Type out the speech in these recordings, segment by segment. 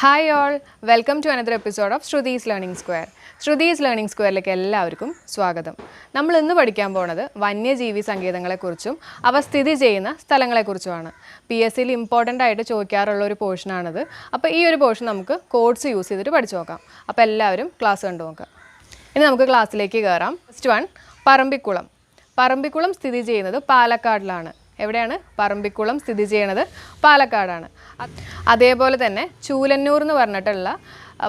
Hi all welcome to another episode of Shruti's learning square Shruti's learning സ്ക്വയറിലേക്ക് എല്ലാവർക്കും സ്വാഗതം. നമ്മൾ ഇന്ന് പഠിക്കാൻ പോണത് വന്യജീവി സങ്കേതങ്ങളെക്കുറിച്ചും അവ സ്ഥിതി ചെയ്യുന്ന സ്ഥലങ്ങളെക്കുറിച്ചുമാണ്. പി എസ് സിയിൽ ഇമ്പോർട്ടന്റ് ആയിട്ട് ചോദിക്കാറുള്ള ഒരു പോർഷനാണിത് അപ്പോൾ ഈ ഒരു പോർഷൻ നമുക്ക് കോഡ്സ് യൂസ് ചെയ്തിട്ട് പഠിച്ചു നോക്കാം. അപ്പോൾ എല്ലാവരും ക്ലാസ് കണ്ടു നോക്കാം. ഇനി നമുക്ക് ക്ലാസ്സിലേക്ക് കയറാം ഫസ്റ്റ് വൺ പറമ്പിക്കുളം. പറമ്പിക്കുളം സ്ഥിതി ചെയ്യുന്നത് പാലക്കാടിലാണ്. എവിടെയാണ്? പറമ്പിക്കുളം സ്ഥിതി ചെയ്യണത് പാലക്കാടാണ്. അതേപോലെ തന്നെ ചൂലന്നൂർ എന്ന് പറഞ്ഞിട്ടുള്ള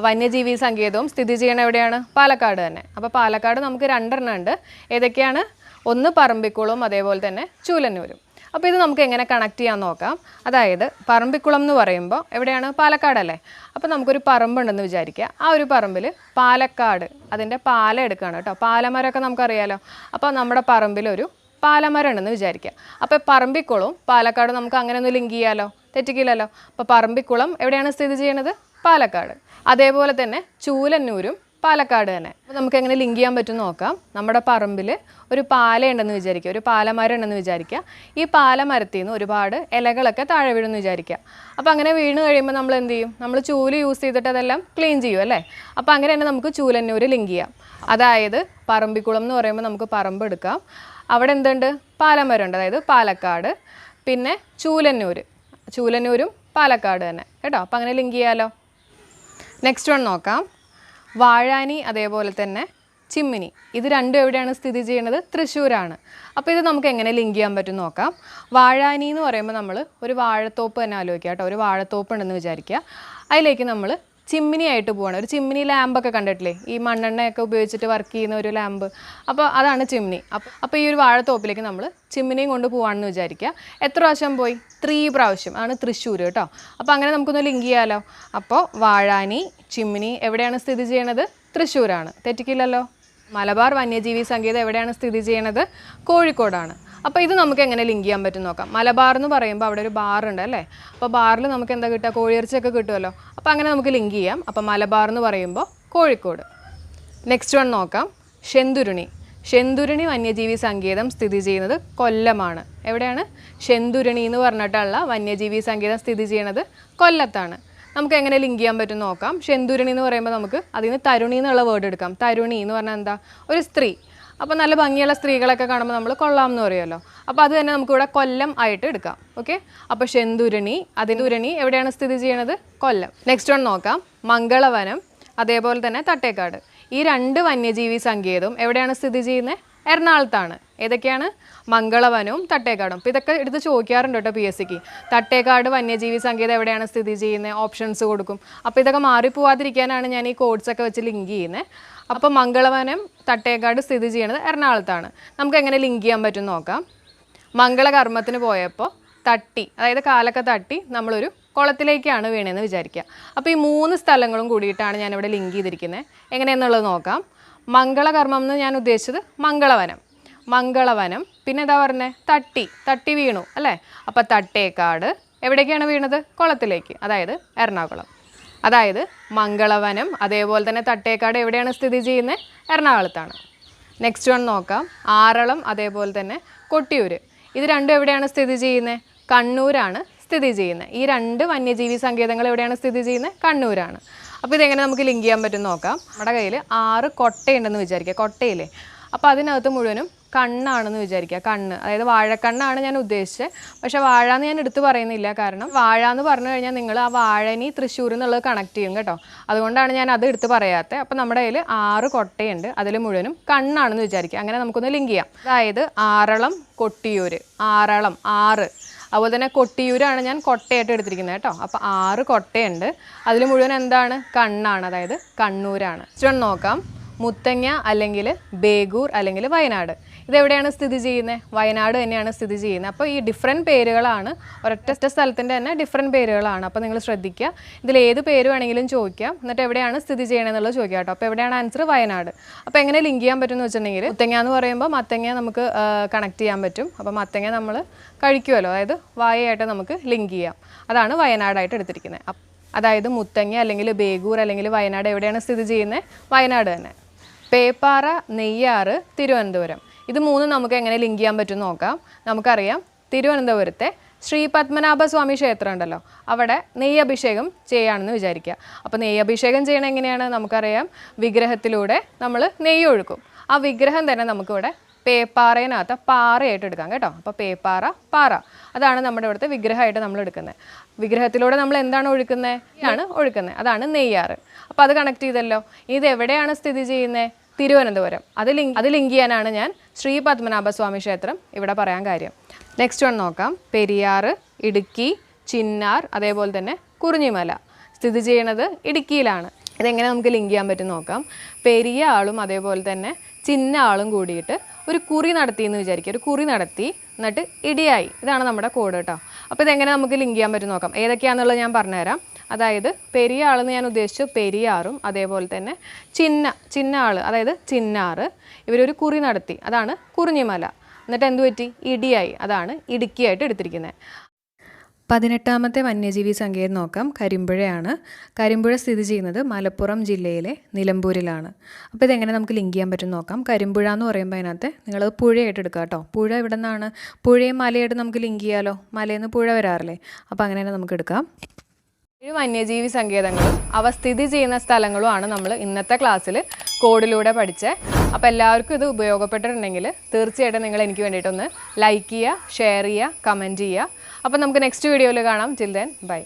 വന്യജീവി സങ്കേതവും സ്ഥിതി ചെയ്യണ എവിടെയാണ്? പാലക്കാട് തന്നെ. അപ്പോൾ പാലക്കാട് നമുക്ക് രണ്ടെണ്ണം ഉണ്ട്. ഏതൊക്കെയാണ്? ഒന്ന് പറമ്പിക്കുളവും അതേപോലെ തന്നെ ചൂലന്നൂരും. അപ്പോൾ ഇത് നമുക്ക് എങ്ങനെ കണക്ട് ചെയ്യാൻ നോക്കാം. അതായത് പറമ്പിക്കുളം എന്ന് പറയുമ്പോൾ എവിടെയാണ്? പാലക്കാടല്ലേ. അപ്പോൾ നമുക്കൊരു പറമ്പുണ്ടെന്ന് വിചാരിക്കുക. ആ ഒരു പറമ്പിൽ പാലക്കാട് അതിന്റെ പാല എടുക്കുകയാണ് കേട്ടോ. പാലമരമൊക്കെ നമുക്കറിയാലോ. അപ്പോൾ നമ്മുടെ പറമ്പിലൊരു പാലമരം ഉണ്ടെന്ന് വിചാരിക്കുക. അപ്പോൾ പറമ്പിക്കുളം പാലക്കാട് നമുക്ക് അങ്ങനെ ഒന്ന് ലിങ്ക് ചെയ്യാമല്ലോ തെറ്റിക്കില്ലല്ലോ. അപ്പോൾ പറമ്പിക്കുളം എവിടെയാണ് സ്ഥിതി ചെയ്യുന്നത്? പാലക്കാട്. അതേപോലെ തന്നെ ചൂലന്നൂരും പാലക്കാട് തന്നെ. അപ്പോൾ നമുക്ക് എങ്ങനെ ലിങ്ക് ചെയ്യാൻ പറ്റും നോക്കാം. നമ്മുടെ പറമ്പിൽ ഒരു പാലയുണ്ടെന്ന് വിചാരിക്കുക. ഒരു പാലമരം ഉണ്ടെന്ന് വിചാരിക്കുക. ഈ പാലമരത്തിൽ നിന്ന് ഒരുപാട് ഇലകളൊക്കെ താഴെ വീഴുമെന്ന് വിചാരിക്കുക. അപ്പോൾ അങ്ങനെ വീണ് കഴിയുമ്പോൾ നമ്മൾ എന്ത് ചെയ്യും? നമ്മൾ ചൂൽ യൂസ് ചെയ്തിട്ട് അതെല്ലാം ക്ലീൻ ചെയ്യും അല്ലേ? അപ്പോൾ അങ്ങനെ തന്നെ നമുക്ക് ചൂലന്നൂർ ലിങ്ക് ചെയ്യാം. അതായത് പറമ്പിക്കുളം എന്ന് പറയുമ്പോൾ നമുക്ക് പറമ്പ് എടുക്കാം. അവിടെ എന്തുണ്ട്? പാലമരമുണ്ട്. അതായത് പാലക്കാട് പിന്നെ ചൂലന്നൂർ ചൂലന്നൂരും പാലക്കാട് തന്നെ. കേട്ടോ? അപ്പം അങ്ങനെ ലിങ്ക് ചെയ്യാമല്ലോ നെക്സ്റ്റ് വൺ നോക്കാം. വാഴാനി അതേപോലെ തന്നെ ചിമ്മിനി. ഇത് രണ്ടും എവിടെയാണ് സ്ഥിതി ചെയ്യുന്നത്? തൃശ്ശൂരാണ്. അപ്പോൾ ഇത് നമുക്ക് എങ്ങനെ ലിങ്ക് ചെയ്യാൻ പറ്റും നോക്കാം. വാഴാനി എന്ന് പറയുമ്പോൾ നമ്മൾ ഒരു വാഴത്തോപ്പ് തന്നെ ആലോചിക്കുക കേട്ടോ. ഒരു വാഴത്തോപ്പ് ഉണ്ടെന്ന് വിചാരിക്കുക. അതിലേക്ക് നമ്മൾ ചിമ്മിനി ആയിട്ട് പോവാണ്. ഒരു ചിമ്മിനി ലാമ്പൊക്കെ കണ്ടിട്ടില്ലേ? ഈ മണ്ണെണ്ണയൊക്കെ ഉപയോഗിച്ചിട്ട് വർക്ക് ചെയ്യുന്ന ഒരു ലാമ്പ് അപ്പോൾ അതാണ് ചിമ്മിനി. അപ്പോൾ ഈ ഒരു വാഴത്തോപ്പിലേക്ക് നമ്മൾ ചിമ്മിനിയും കൊണ്ട് പോവാണെന്ന് വിചാരിക്കുക. എത്ര പ്രാവശ്യം പോയി? ത്രീ പ്രാവശ്യം. ആണ് തൃശ്ശൂർ കേട്ടോ. അപ്പോൾ അങ്ങനെ നമുക്കൊന്ന് ലിങ്ക് ചെയ്യാമല്ലോ അപ്പോൾ വാഴാനി ചിമ്മിനി എവിടെയാണ് സ്ഥിതി ചെയ്യണത്? തൃശ്ശൂരാണ്. തെറ്റിക്കില്ലല്ലോ? മലബാർ വന്യജീവി സങ്കേതം എവിടെയാണ് സ്ഥിതി ചെയ്യണത്? കോഴിക്കോടാണ്. അപ്പോൾ ഇത് നമുക്ക് എങ്ങനെ ലിങ്ക് ചെയ്യാൻ പറ്റും നോക്കാം. മലബാർ എന്ന് പറയുമ്പോൾ അവിടെ ഒരു ബാറുണ്ട് അല്ലേ? അപ്പോൾ ബാറിൽ നമുക്ക് എന്താ കിട്ടുക? കോഴിയിറച്ചിയൊക്കെ കിട്ടുമല്ലോ. അപ്പോൾ അങ്ങനെ നമുക്ക് ലിങ്ക് ചെയ്യാം. അപ്പോൾ മലബാർ എന്ന് പറയുമ്പോൾ കോഴിക്കോട്. നെക്സ്റ്റ് വൺ നോക്കാം. ശെന്തുരുണി ശെന്തുരുണി വന്യജീവി സങ്കേതം സ്ഥിതി ചെയ്യുന്നത് കൊല്ലമാണ്. എവിടെയാണ്? ശെന്തുരുണി എന്ന് പറഞ്ഞിട്ടുള്ള വന്യജീവി സങ്കേതം സ്ഥിതി ചെയ്യുന്നത് കൊല്ലത്താണ്. നമുക്ക് എങ്ങനെ ലിങ്ക് ചെയ്യാൻ പറ്റും നോക്കാം. ശെന്തുരുണി എന്ന് പറയുമ്പോൾ നമുക്ക് അതിൽ നിന്ന് തരുണി എന്നുള്ള വേർഡ് എടുക്കാം. തരുണി എന്ന് പറഞ്ഞാൽ എന്താ? ഒരു സ്ത്രീ. അപ്പോൾ നല്ല ഭംഗിയുള്ള സ്ത്രീകളൊക്കെ കാണുമ്പോൾ നമ്മൾ കൊള്ളാം എന്ന് പറയുമല്ലോ. അപ്പോൾ അത് തന്നെ നമുക്കിവിടെ കൊല്ലം ആയിട്ട് എടുക്കാം. ഓക്കെ അപ്പോൾ ശെന്തുരുണി അതിനുരുണി എവിടെയാണ് സ്ഥിതി ചെയ്യണത്? കൊല്ലം. നെക്സ്റ്റ് വൺ നോക്കാം. മംഗളവനം അതേപോലെ തന്നെ തട്ടേക്കാട്. ഈ രണ്ട് വന്യജീവി സങ്കേതവും എവിടെയാണ് സ്ഥിതി ചെയ്യുന്നത് എറണാകുളത്താണ്. ഏതൊക്കെയാണ്? മംഗളവനവും തട്ടേക്കാടും. അപ്പോൾ ഇതൊക്കെ എടുത്ത് ചോദിക്കാറുണ്ട് കേട്ടോ പി എസ് സിക്ക് തട്ടേക്കാട് വന്യജീവി സങ്കേതം എവിടെയാണ് സ്ഥിതി ചെയ്യുന്നത് ഓപ്ഷൻസ് കൊടുക്കും. അപ്പോൾ ഇതൊക്കെ മാറിപ്പോവാതിരിക്കാനാണ് ഞാൻ ഈ കോഡ്സൊക്കെ വെച്ച് ലിങ്ക് ചെയ്യുന്നത് അപ്പോൾ മംഗളവനം തട്ടേക്കാട് സ്ഥിതി ചെയ്യുന്നത് എറണാകുളത്താണ്. നമുക്ക് എങ്ങനെ ലിങ്ക് ചെയ്യാൻ പറ്റും നോക്കാം. മംഗളകർമ്മത്തിന് പോയപ്പോൾ തട്ടി അതായത് കാലൊക്കെ തട്ടി നമ്മളൊരു കുളത്തിലേക്കാണ് വീണതെന്ന് വിചാരിക്കുക അപ്പോൾ ഈ മൂന്ന് സ്ഥലങ്ങളും കൂടിയിട്ടാണ് ഞാനിവിടെ ലിങ്ക് ചെയ്തിരിക്കുന്നത് എങ്ങനെയെന്നുള്ളത് നോക്കാം. മംഗളകർമ്മം എന്ന് ഞാൻ ഉദ്ദേശിച്ചത് മംഗളവനം. മംഗളവനം പിന്നെ എന്താ പറഞ്ഞത് തട്ടി തട്ടി വീണു അല്ലേ? അപ്പോൾ തട്ടേക്കാട് എവിടേക്കാണ് വീണത്? കുളത്തിലേക്ക് അതായത് എറണാകുളം. അതായത് മംഗളവനം അതേപോലെ തന്നെ തട്ടേക്കാട് എവിടെയാണ് സ്ഥിതി ചെയ്യുന്നത് എറണാകുളത്താണ്. നെക്സ്റ്റ് വൺ നോക്കാം. ആറളം അതേപോലെ തന്നെ കൊട്ടിയൂർ ഇത് രണ്ടും എവിടെയാണ് സ്ഥിതി ചെയ്യുന്നത് കണ്ണൂരാണ് സ്ഥിതി ചെയ്യുന്നത് ഈ രണ്ട് വന്യജീവി സങ്കേതങ്ങൾ എവിടെയാണ് സ്ഥിതി ചെയ്യുന്നത് കണ്ണൂരാണ്. അപ്പോൾ ഇതെങ്ങനെ നമുക്ക് ലിങ്ക് ചെയ്യാൻ പറ്റും നോക്കാം. നമ്മുടെ കയ്യിൽ ആറ് കൊട്ടയുണ്ടെന്ന് വിചാരിക്കുക. കൊട്ടയില്ലേ? അപ്പോൾ അതിനകത്ത് മുഴുവനും കണ്ണാണെന്ന് വിചാരിക്കുക കണ്ണ്. അതായത് വാഴക്കണ്ണാണ് ഞാൻ ഉദ്ദേശിച്ചത് പക്ഷേ വാഴ എന്ന് ഞാൻ എടുത്തു പറയുന്നില്ല. കാരണം വാഴ എന്ന് പറഞ്ഞു കഴിഞ്ഞാൽ നിങ്ങൾ ആ വാഴനി തൃശ്ശൂർ എന്നുള്ളത് കണക്ട് ചെയ്യും കേട്ടോ. അതുകൊണ്ടാണ് ഞാൻ അത് എടുത്ത് പറയാത്തത് അപ്പോൾ നമ്മുടെ കയ്യിൽ ആറ് കൊട്ടയുണ്ട്. അതിൽ മുഴുവനും കണ്ണാണെന്ന് വിചാരിക്കുക. അങ്ങനെ നമുക്കൊന്ന് ലിങ്ക് ചെയ്യാം. അതായത് ആറളം കൊട്ടിയൂർ ആറളം ആറ്. അതുപോലെ തന്നെ കൊട്ടിയൂരാണ് ഞാൻ കൊട്ടയായിട്ട് എടുത്തിരിക്കുന്നത് കേട്ടോ. അപ്പോൾ ആറ് കൊട്ടയുണ്ട്. അതിൽ മുഴുവൻ എന്താണ്? കണ്ണാണ്. അതായത് കണ്ണൂരാണ്. ചുവൺ നോക്കാം. മുത്തങ്ങ അല്ലെങ്കിൽ ബേഗൂർ അല്ലെങ്കിൽ വയനാട്. ഇതെവിടെയാണ് സ്ഥിതി ചെയ്യുന്നത് വയനാട് തന്നെയാണ് സ്ഥിതി ചെയ്യുന്നത്. അപ്പോൾ ഈ ഡിഫറെന്റ് പേരുകളാണ് ഒരൊറ്റ സ്ഥലത്തിന്റെ തന്നെ ഡിഫറെന്റ് പേരുകളാണ്. അപ്പോൾ നിങ്ങൾ ശ്രദ്ധിക്കുക. ഇതിൽ ഏത് പേര് വേണമെങ്കിലും ചോദിക്കാം. എന്നിട്ട് എവിടെയാണ് സ്ഥിതി ചെയ്യണമെന്നുള്ളത് ചോദിക്കുക കേട്ടോ. അപ്പോൾ എവിടെയാണ് ആൻസർ വയനാട്. അപ്പോൾ എങ്ങനെ ലിങ്ക് ചെയ്യാൻ പറ്റുമെന്ന് വെച്ചിട്ടുണ്ടെങ്കിൽ മുത്തങ്ങ എന്ന് പറയുമ്പോൾ മത്തങ്ങ നമുക്ക് കണക്ട് ചെയ്യാൻ പറ്റും. അപ്പോൾ മത്തങ്ങ നമ്മൾ കഴിക്കുമല്ലോ. അതായത് വായയായിട്ട് നമുക്ക് ലിങ്ക് ചെയ്യാം. അതാണ് വയനാടായിട്ട് എടുത്തിരിക്കുന്നത്. അതായത് മുത്തങ്ങ അല്ലെങ്കിൽ ബേഗൂർ അല്ലെങ്കിൽ വയനാട് എവിടെയാണ് സ്ഥിതി ചെയ്യുന്നത് വയനാട് തന്നെ. പേപ്പാറ നെയ്യാറ് തിരുവനന്തപുരം. ഇത് മൂന്നും നമുക്ക് എങ്ങനെ ലിങ്ക് ചെയ്യാൻ പറ്റും നോക്കാം. നമുക്കറിയാം തിരുവനന്തപുരത്തെ ശ്രീ പത്മനാഭ സ്വാമി ക്ഷേത്രം ഉണ്ടല്ലോ. അവിടെ നെയ്യഭിഷേകം ചെയ്യുകയാണെന്ന് വിചാരിക്കുക. അപ്പോൾ നെയ്യഭിഷേകം ചെയ്യണ എങ്ങനെയാണ് നമുക്കറിയാം? വിഗ്രഹത്തിലൂടെ നമ്മൾ നെയ്യ് ഒഴുക്കും. ആ വിഗ്രഹം തന്നെ നമുക്കിവിടെ പേപ്പാറയിനകത്ത് പാറയായിട്ട് എടുക്കാം കേട്ടോ. അപ്പോൾ പേപ്പാറ പാറ. അതാണ് നമ്മുടെ ഇവിടുത്തെ വിഗ്രഹമായിട്ട് നമ്മൾ എടുക്കുന്നത്. വിഗ്രഹത്തിലൂടെ നമ്മൾ എന്താണ് ഒഴുക്കുന്നത് ആണ് ഒഴുക്കുന്നത്. അതാണ് നെയ്യാറ്. അപ്പോൾ അത് കണക്ട് ചെയ്തല്ലോ. ഇത് എവിടെയാണ് സ്ഥിതി ചെയ്യുന്നത് തിരുവനന്തപുരം. അത് ലിങ്ക് അത് ലിങ്ക് ചെയ്യാനാണ് ഞാൻ ശ്രീ പത്മനാഭസ്വാമി ക്ഷേത്രം ഇവിടെ പറയാൻ കാര്യം. നെക്സ്റ്റ് വൺ നോക്കാം. പെരിയാർ ഇടുക്കി ചിന്നാർ അതേപോലെ തന്നെ കുറിഞ്ഞിമല. സ്ഥിതി ചെയ്യണത് ഇടുക്കിയിലാണ്. ഇതെങ്ങനെ നമുക്ക് ലിങ്ക് ചെയ്യാൻ പറ്റും നോക്കാം. പെരിയ ആളും അതേപോലെ തന്നെ ചിന്ന ആളും കൂടിയിട്ട് ഒരു കുറി നടത്തി എന്ന് വിചാരിക്കുക. ഒരു കുറി നടത്തി എന്നിട്ട് ഇടിയായി. ഇതാണ് നമ്മുടെ കോഡ് കേട്ടോ. അപ്പോൾ ഇതെങ്ങനെ നമുക്ക് ലിങ്ക് ചെയ്യാൻ പറ്റും നോക്കാം. ഏതൊക്കെയാണെന്നുള്ളത് ഞാൻ പറഞ്ഞുതരാം. അതായത് പെരിയ ആളെന്ന് ഞാൻ ഉദ്ദേശിച്ചു പെരിയാറും അതേപോലെ തന്നെ ചിന്ന ചിന്ന ആൾ അതായത് ചിന്നാറ്. ഇവരൊരു കുറി നടത്തി അതാണ് കുറിഞ്ഞിമല. എന്നിട്ട് എന്ത് പറ്റി? ഇടിയായി. അതാണ് ഇടുക്കിയായിട്ട് എടുത്തിരിക്കുന്നത് പതിനെട്ടാമത്തെ വന്യജീവി സങ്കേതം നോക്കാം. കരിമ്പുഴയാണ്. കരിമ്പുഴ സ്ഥിതി ചെയ്യുന്നത് മലപ്പുറം ജില്ലയിലെ നിലമ്പൂരിലാണ്. അപ്പോൾ ഇതെങ്ങനെ നമുക്ക് ലിങ്ക് ചെയ്യാൻ പറ്റും നോക്കാം. കരിമ്പുഴ എന്ന് പറയുമ്പോൾ അതിനകത്ത് നിങ്ങൾ പുഴയായിട്ട് എടുക്കുക കേട്ടോ. പുഴ ഇവിടെ നിന്നാണ് പുഴയും മലയായിട്ട് നമുക്ക് ലിങ്ക് ചെയ്യാമല്ലോ മലയിൽ നിന്ന് പുഴ വരാറില്ലേ? അപ്പോൾ അങ്ങനെ തന്നെ നമുക്ക് എടുക്കാം. ഏഴ് വന്യജീവി സങ്കേതങ്ങളും അവ സ്ഥിതി ചെയ്യുന്ന സ്ഥലങ്ങളുമാണ് നമ്മൾ ഇന്നത്തെ ക്ലാസ്സിൽ കോഡിലൂടെ പഠിച്ചത് അപ്പോൾ എല്ലാവർക്കും ഇത് ഉപയോഗപ്പെട്ടിട്ടുണ്ടെങ്കിൽ തീർച്ചയായിട്ടും നിങ്ങൾ എനിക്ക് വേണ്ടിയിട്ടൊന്ന് ലൈക്ക് ചെയ്യുക ഷെയർ ചെയ്യുക കമന്റ് ചെയ്യുക. അപ്പോൾ നമുക്ക് നെക്സ്റ്റ് വീഡിയോയിൽ കാണാം. ചിൽ ദെൻ ബൈ